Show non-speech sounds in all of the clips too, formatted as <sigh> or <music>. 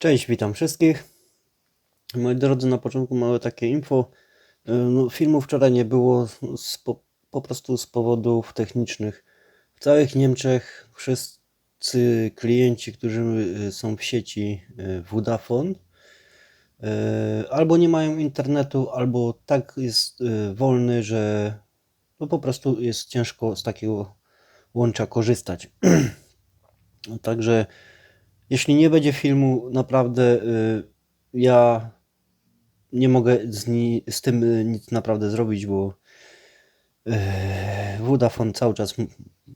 Cześć, witam wszystkich. Moi drodzy, na początku małe takie info. E, No, filmu wczoraj nie było z, po, po prostu z powodów technicznych. W całych Niemczech wszyscy klienci, którzy e, są w sieci e, Vodafone, albo nie mają internetu, albo tak jest wolny, że no po prostu jest ciężko z takiego łącza korzystać. <clears throat> Także jeśli nie będzie filmu, naprawdę y, ja nie mogę z, ni- z tym y, nic naprawdę zrobić, bo y, Vodafone cały czas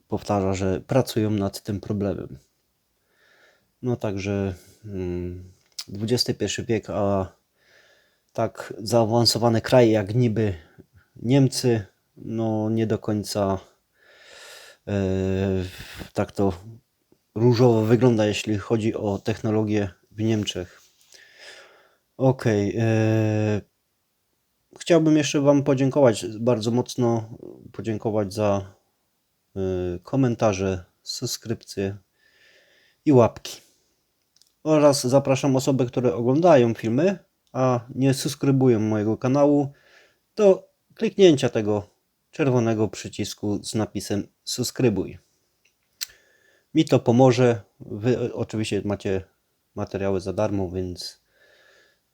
powtarza, że pracują nad tym problemem. No także mm, XXI wiek, a tak zaawansowane kraje jak niby Niemcy, no nie do końca tak to różowo wygląda, jeśli chodzi o technologię w Niemczech. Okej. e, Chciałbym jeszcze Wam podziękować, bardzo mocno podziękować za e, komentarze, subskrypcje i łapki. Oraz zapraszam osoby, które oglądają filmy, a nie subskrybują mojego kanału, do kliknięcia tego czerwonego przycisku z napisem subskrybuj. Mi to pomoże. Wy oczywiście macie materiały za darmo, więc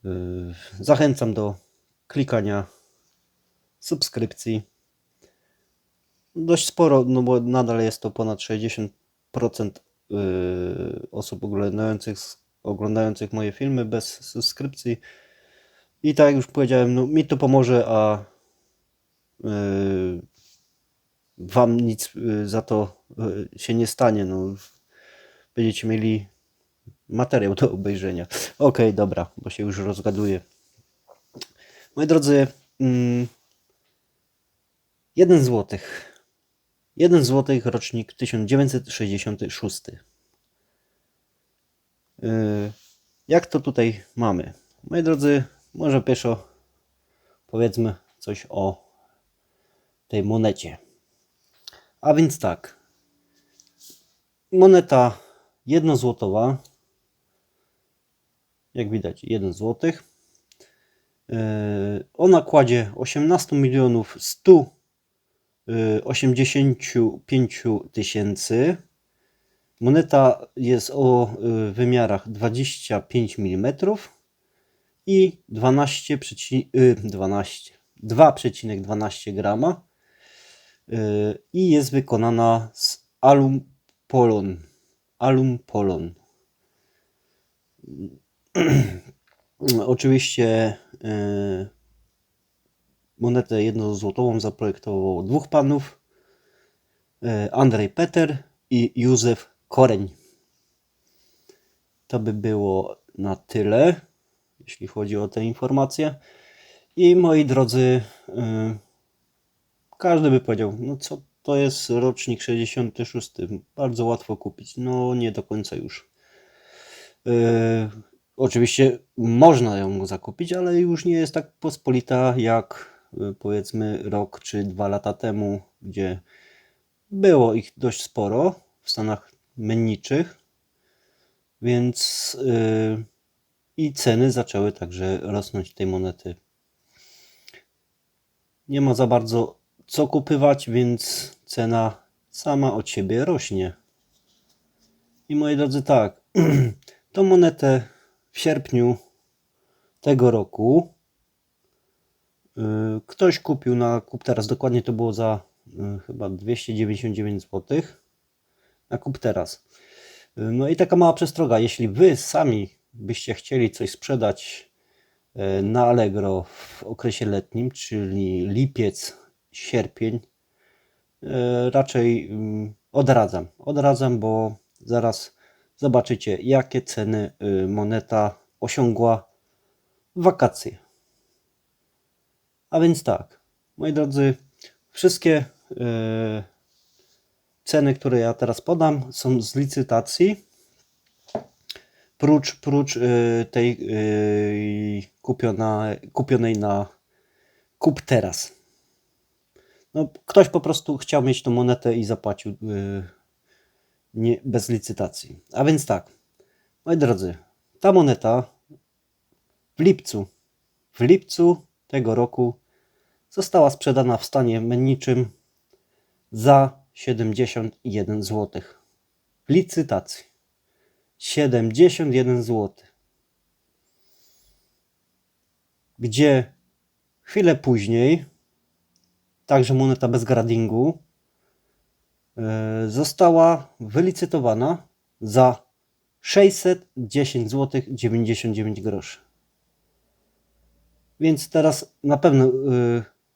yy, zachęcam do klikania subskrypcji. Dość sporo, no bo nadal jest to ponad 60% yy, osób oglądających, oglądających moje filmy bez subskrypcji. I tak jak już powiedziałem, no, mi to pomoże, a yy, wam nic za to się nie stanie. No, będziecie mieli materiał do obejrzenia. Okej, dobra, bo się już rozgaduję. Moi drodzy, mm, 1 złotych. 1 złotych rocznik 1966. Y, Jak to tutaj mamy? Moi drodzy, może pieszo powiedzmy coś o tej monecie. A więc tak. Moneta jednozłotowa. Jak widać, 1 złotych. Yy, Ona kładzie 18 milionów 185 tysięcy. Moneta jest o yy, wymiarach 25 mm i 12, yy, 12 2,12 grama i jest wykonana z alum polon. Alum polon. <clears throat> Oczywiście yy, monetę jednozłotową zaprojektowało dwóch panów. yy, Andrzej Peter i Józef Koreń. To by było na tyle, jeśli chodzi o te informacje. I moi drodzy, yy, każdy by powiedział, no co to jest rocznik 66, bardzo łatwo kupić. No nie do końca już. Yy, oczywiście można ją zakupić, ale już nie jest tak pospolita jak yy, powiedzmy rok czy dwa lata temu, gdzie było ich dość sporo w Stanach Menniczych, więc yy, i ceny zaczęły także rosnąć tej monety. Nie ma za bardzo co kupywać, więc cena sama od siebie rośnie. I moi drodzy, tak, <clears throat> tą monetę w sierpniu tego roku yy, ktoś kupił na kup teraz, dokładnie to było za yy, chyba 299 zł na kup teraz. Yy, No i taka mała przestroga, jeśli wy sami byście chcieli coś sprzedać na Allegro w okresie letnim, czyli lipiec, sierpień, yy, raczej yy, odradzam. Odradzam, bo zaraz zobaczycie, jakie ceny yy, moneta osiągła w wakacje. A więc tak, moi drodzy, wszystkie yy, ceny, które ja teraz podam, są z licytacji. Prócz, prócz yy, tej kupiona, kupionej na kup teraz. No, ktoś po prostu chciał mieć tą monetę i zapłacił yy, nie, bez licytacji. A więc tak, moi drodzy, ta moneta w lipcu, w lipcu tego roku została sprzedana w stanie menniczym za 71 zł. W licytacji. 71 zł. Gdzie chwilę później, także moneta bez gradingu, e, została wylicytowana za 610 zł 99 groszy. Więc teraz na pewno y,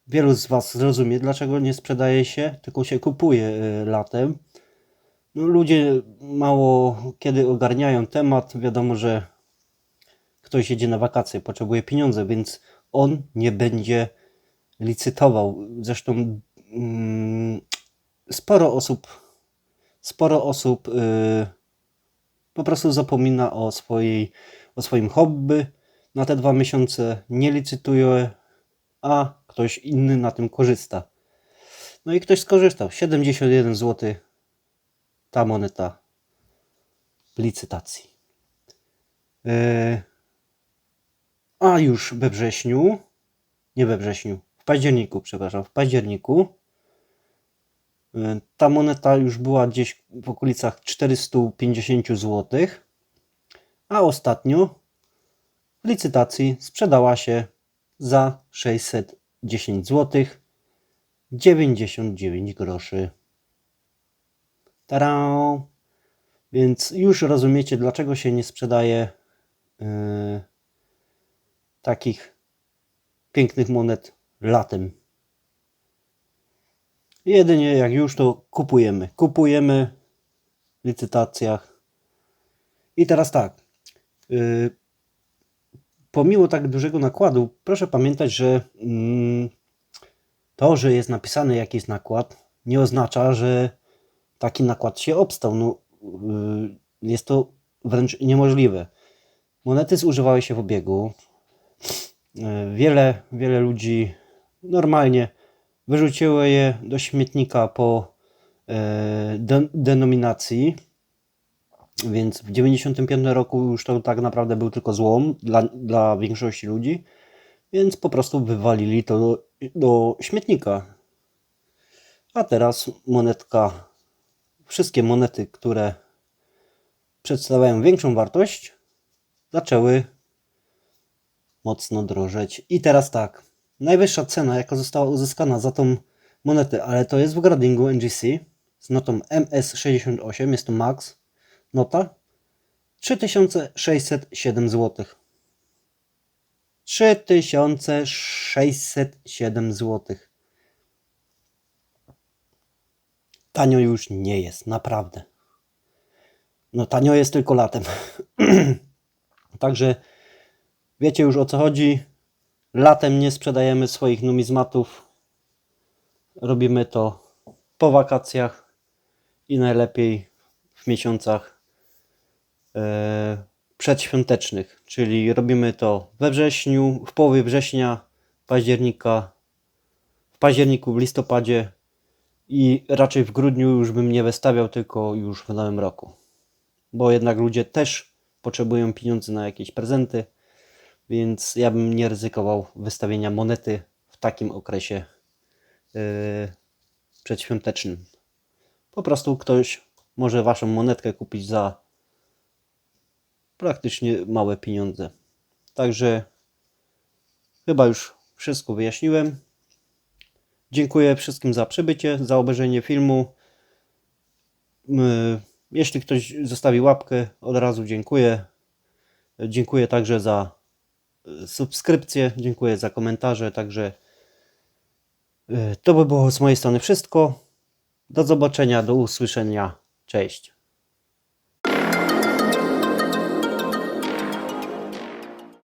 wielu z Was zrozumie, dlaczego nie sprzedaje się, tylko się kupuje y, latem. No, ludzie mało kiedy ogarniają temat. Wiadomo, że ktoś jedzie na wakacje, potrzebuje pieniądze, więc on nie będzie licytował. Zresztą mm, sporo osób, sporo osób y, po prostu zapomina o, swojej, o swoim hobby. Na te dwa miesiące nie licytuje, a ktoś inny na tym korzysta. No i ktoś skorzystał. 71 zł ta moneta w licytacji. Yy, a już we wrześniu, nie we wrześniu, w październiku, przepraszam, w październiku yy, ta moneta już była gdzieś w okolicach 450 zł, a ostatnio w licytacji sprzedała się za 610 zł 99 groszy. Tara! Więc już rozumiecie, dlaczego się nie sprzedaje yy, takich pięknych monet latem. Jedynie jak już to kupujemy. Kupujemy w licytacjach. I teraz tak. Yy, pomimo tak dużego nakładu, proszę pamiętać, że mm, to, że jest napisany jakiś nakład, nie oznacza, że taki nakład się obstał. No, yy, jest to wręcz niemożliwe. Monety zużywały się w obiegu. Yy, wiele, wiele ludzi normalnie wyrzuciło je do śmietnika po yy, de denominacji. Więc w 95 roku już to tak naprawdę był tylko złom dla, dla większości ludzi. Więc po prostu wywalili to do, do śmietnika. A teraz monetka wszystkie monety, które przedstawiają większą wartość, zaczęły mocno drożeć. I teraz tak, najwyższa cena, jaka została uzyskana za tą monetę, ale to jest w gradingu NGC z notą MS68, jest to max nota, 3607 zł. 3607 zł. Tanio już nie jest, naprawdę. No tanio jest tylko latem. <clears throat> Także wiecie już o co chodzi. Latem nie sprzedajemy swoich numizmatów. Robimy to po wakacjach i najlepiej w miesiącach e, przedświątecznych, czyli robimy to we wrześniu, w połowie września, października, w październiku, w listopadzie i raczej w grudniu już bym nie wystawiał, tylko już w nowym roku. Bo jednak ludzie też potrzebują pieniędzy na jakieś prezenty, więc ja bym nie ryzykował wystawienia monety w takim okresie yy, przedświątecznym. Po prostu ktoś może waszą monetkę kupić za praktycznie małe pieniądze. Także chyba już wszystko wyjaśniłem. Dziękuję wszystkim za przybycie, za obejrzenie filmu. Jeśli ktoś zostawi łapkę, od razu dziękuję. Dziękuję także za subskrypcję, dziękuję za komentarze. Także e, to by było z mojej strony wszystko. Do zobaczenia, do usłyszenia. Cześć.